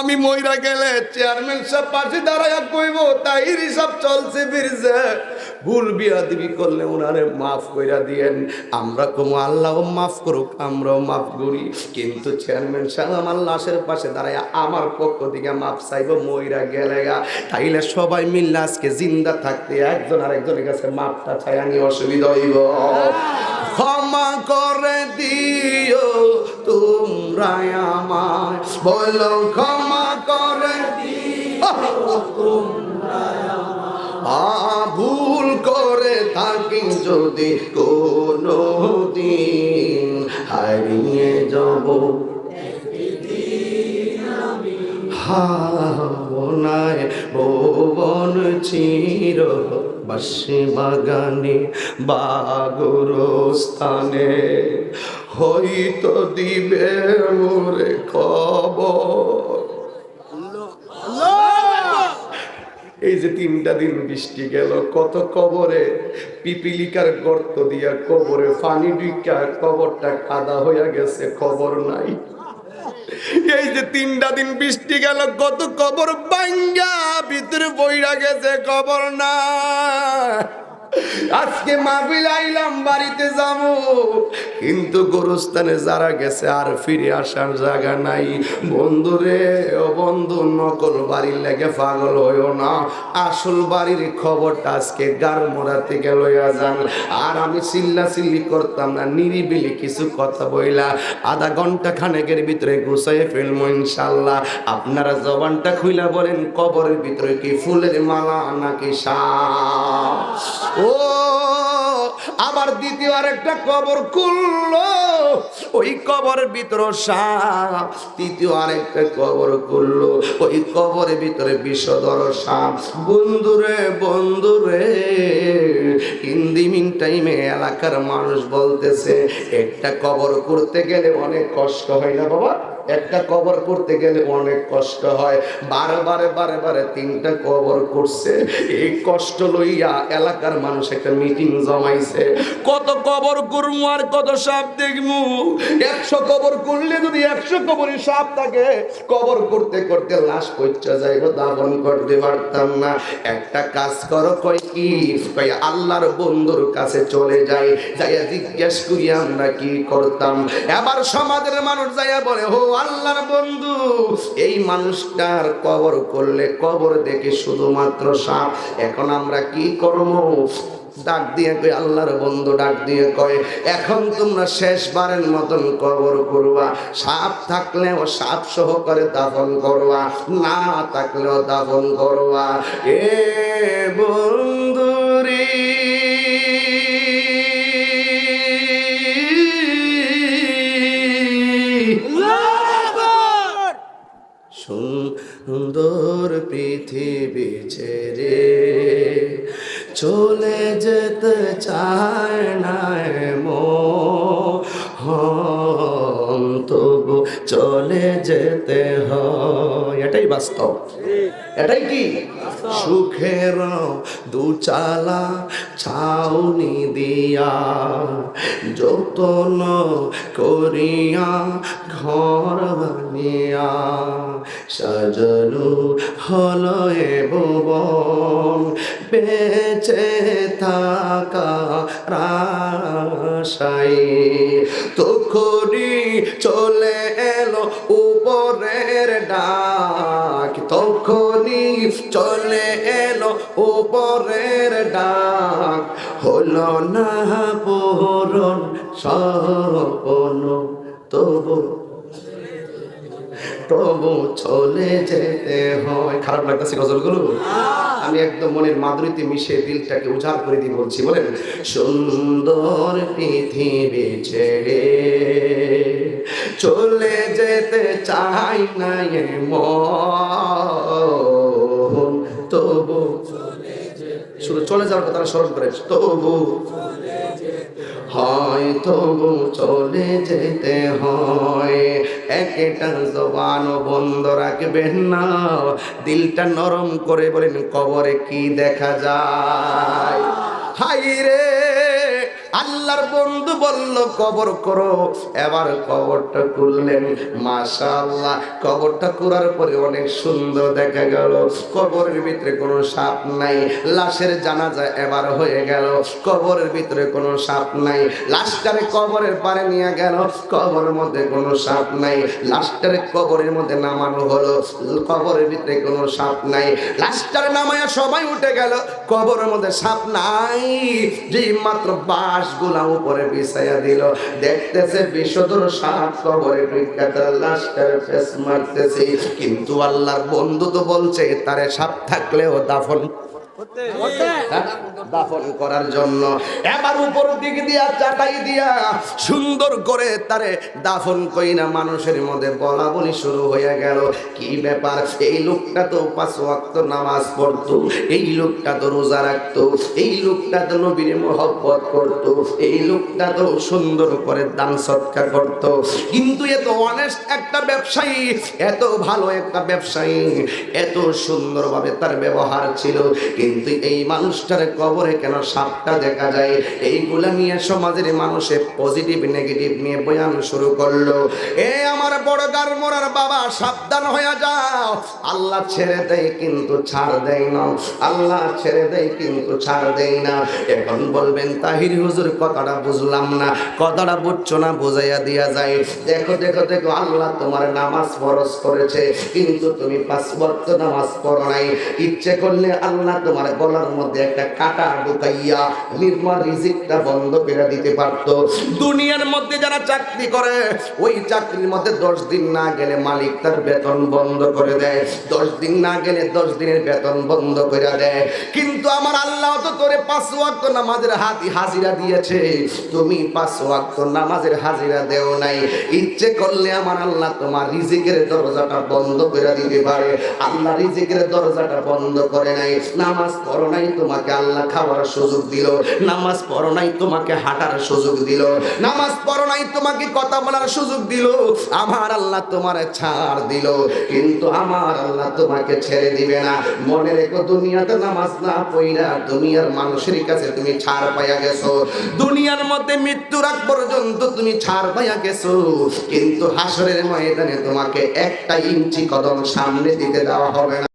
আমি মইরা গেলে চেয়ারম্যান সাহেব পাশে দাঁড়াইয়া কইব তাই হিসাব চলছে ফিরছে। ভুল বিয়া দিবি করলে ওনারে মাফ কইরা দিয়েন। আমরা কমু আল্লাহ মাফ করুক, আমরাও মাফ করি। কিন্তু চেয়ারম্যান সাহেব আমার লাশের পাশে দাঁড়াইয়া আমার পক্ষ থেকে মাফ চাইব, মইরা গেলে গা। তাইলে সবাই মিললে আজকে জিন্দা থাকতে একজন আরেকজনের কাছে মাপটা চাই, আমি অসুবিধা হইব। তোমরা আমায় বলো, ক্ষমা করে ভুল করে থাকি যদি কোনো দিন হারিয়ে যাব হাওনায় ভুবন চির বাসে বাগানে, বাগরস্থানে। হয়তো দিবে মোরে খবর এই যে তিনটা দিন বৃষ্টি গেল, কত কবরে পিপিলিকার গর্ত দিয়া কবরে পানি ঢুকা কবরটা কাদা হইয়া গেছে, খবর নাই। এই যে তিনটা দিন বৃষ্টি গেল, কত কবর বাঙ্গা ভিতরে বইরা গেছে, খবর না আজকে মাহফিল আইলাম, বাড়িতে যাব। কিন্তু গোরস্থানে যারা গেছে আর ফিরে আসার জায়গা নাই। বন্ধুরে ও বন্ধু, নকল বাড়ির লেগে পাগল হইও না। আসল বাড়ির খবরটা আজকে গার মোড়া থেকে লইয়া যান। আর আমি চিল্লা চিল্লি করতাম না, নিরিবিলি কিছু কথা বইলা। আধা ঘণ্টা খানেকের ভিতরে গুছাই ফেলব ইনশাল্লাহ। আপনারা জবানটা খুইলা বলেন, কবরের ভিতরে কি ফুলের মালা নাকি সাপ? ও আবার দ্বিতীয় আরেকটা কবর খুললো। ওই কবরের ভিতরে সাপ, তৃতীয় আরেকটা কবর খুললো। ওই কবরের ভিতরে বিষধর সাপ। বন্ধুরে বন্ধুরে হিন্দি মিন টাইমে এলাকার মানুষ বলতেছে, একটা কবর করতে গেলে অনেক কষ্ট হয় না বাবা? একটা কবর করতে গেলে অনেক কষ্ট হয়। বারে বারে বারে তিনটা কবর করছে। এই কষ্ট লইয়া এলাকার মানুষ একটা মিটিং জমাইছে। কত কবর করব আর কত সাপ দেখব একশো কবর করলে যদি একশো কবরই সাপ থাকে, কবর করতে করতে লাশ পচা যাইব, দাফন করতে পারতাম না। একটা কাজ করো কই কি? কই আল্লাহর বন্ধুর কাছে চলে যাই, যাইয়া জিজ্ঞেস করি আমরা কি করতাম। এবার সমাজের মানুষ যাইয়া বলে হো আল্লাহর বন্ধু। এই মানুষটার কবর করলে কবর দেখে শুধুমাত্র সাপ। এখন আমরা কি করব? ডাক দিয়ে কই আল্লাহর বন্ধু ডাক দিয়ে কয়, এখন তোমরা শেষবারের মতন কবর করবা। সাপ থাকলে থাকলেও সাপ সহকারে দাফন করবা, না থাকলেও দাফন করবা। এ ছেড়ে চলে যেতে চায় না মো। তবু চলে যেতে হয়। এটাই বাস্তব। এটাই কি? সুখের দুচালা ছাউনি দিয়া যতন করিয়া ঘর বানিয়া সাজানো হলো এ বেঁচে থাকা রাশাই তখনই চলে এলো উপরের ডাক। তখনই চলে এলো উপরের ডাক। হলো না পূরণ স্বপ্ন তবু তবু চলে যেতে হয়। খারাপ লাগতেছে গজলগুলো? আমি একদম মনের মাধুরীতে মিশে দিলটাকে উজাড় করে দিয়ে বলছি বলেন? সুন্দর পৃথিবী ছেড়ে চলে চাই না এ মন তবু শুধু চলে যাওয়ার কথা স্মরণ করে। তবু হয়, তবু চলে যেতে হয়। একটা জবান বন্ধ রাখবেন না। দিলটা নরম করে বলেন, কবরে কি দেখা যায়? হাই রে! আল্লাহর বন্ধু বলল, কবর করো। এবার কবরটা করলেন মাশাআল্লাহ, কবরটা করার পরে অনেক সুন্দর দেখা গেল। কবরের ভিতরে কোনো সাপ নাই। লাশের জানাজা এবার হয়ে গেল। কবরের ভিতরে কোনো সাপ নাই। লাশটারে কবরের পারে নিয়ে গেল। কবরের মধ্যে কোনো সাপ নাই। লাশটারে কবরের মধ্যে নামানো হলো। কবরের ভিতরে কোনো সাপ নাই। লাশটারে নামায়া সবাই উঠে গেল। কবরের মধ্যে সাপ নাই। যে মাত্র বাঁশ উপরে বিছাইয়া দিল দেখতেছে বিশোধর সাপ কবরে বিখ্যাতার লাশটার ফেস মারতেছে কিন্তু আল্লাহর বন্ধু তো বলছে, তারে সাপ থাকলেও দাফন? দাফন করার জন্য। এবার উপর দিক দিয়া চাটাই দিয়া সুন্দর করে তারে দাফন কইনা মানুষের মধ্যে বলা বলি শুরু হয়ে গেল। কি ব্যাপার? এই লোকটা তো পাঁচ ওয়াক্ত নামাজ পড়তো এই লোকটা তো রোজা রাখতো এই লোকটা তো নবীর মহব্বত করতো এই লোকটা তো সুন্দর করে দান সৎকার করতো। কিন্তু এত অনেস্ট একটা ব্যবসায়ী এত ভালো একটা ব্যবসায়ী এত সুন্দরভাবে তার ব্যবহার ছিল। কিন্তু এই মানুষটার কবরে কেন সাপটা দেখা যায়? এইগুলা নিয়ে সমাজের মানুষে পজিটিভ নেগেটিভ নিয়ে বয়ান শুরু করল। এ আমার বড় গার মোরার বাবা, সাবধান হয়ে যাও। আল্লাহ ছেড়ে দেয় কিন্তু ছাড় দেয় না। আল্লাহ ছেড়ে দেয় কিন্তু ছাড় দেয় না। এখন বলবেন, তাহির হুজুর, কথাটা বুঝলাম না। কথাটা বুঝছ না, বুঝাইয়া দিয়া যায়। দেখো দেখো দেখো, আল্লাহ তোমার নামাজ ফরজ করেছে। কিন্তু তুমি পাঁচ ওয়াক্ত নামাজ পড়ো নাই। ইচ্ছে করলে আল্লাহ তোমার গলার মধ্যে একটা কাটা ঢুকাইয়া নির্মল রিজিকটা বন্ধ করে দিতে পারতো। দুনিয়ার মধ্যে যারা চাকরি করে, ওই চাকরির মধ্যে দশ দিন না গেলে মালিক তার বেতন বন্ধ করে দেয়। দশ দিন না গেলে দশ দিনের বেতন বন্ধ করে দেয়। কিন্তু আমার আল্লাহ তো তোরে পাঁচ ওয়াক্ত নামাজের হাতি হাজিরা দিয়েছে। তুমি পাঁচ ওয়াক্ত নামাজের হাজিরা দেও নাই। ইচ্ছে করলে আমার আল্লাহ তোমার রিজিকের দরজাটা বন্ধ করে দিতে পারে। আল্লাহ রিজিকের দরজাটা বন্ধ করে নাই। নামাজ পড়ো নাই, তোমাকে আল্লাহ খাওয়ার সুযোগ দিল। নামাজ পড়ো নাই, তোমাকে হাঁটার সুযোগ দিল। নামাজ পড়ো নাই, তোমাকে কথা বলার সুযোগ দিল। আমার আল্লাহ তোমার ছাড় দিল, কিন্তু আমার আল্লাহ তোমাকে ছেড়ে দিবে না। মনে রেখো, দুনিয়াতে নামাজ না পইরা দুনিয়ার মানুষের কাছে তুমি ছাড় পাইয়া গেছো। দুনিয়ার মধ্যে মৃত্যুর আগ পর্যন্ত তুমি ছাড় পাইয়া গেছো। কিন্তু হাসরের ময়দানে তোমাকে একটা ইঞ্চি কদম সামনে দিতে দেওয়া হবে না।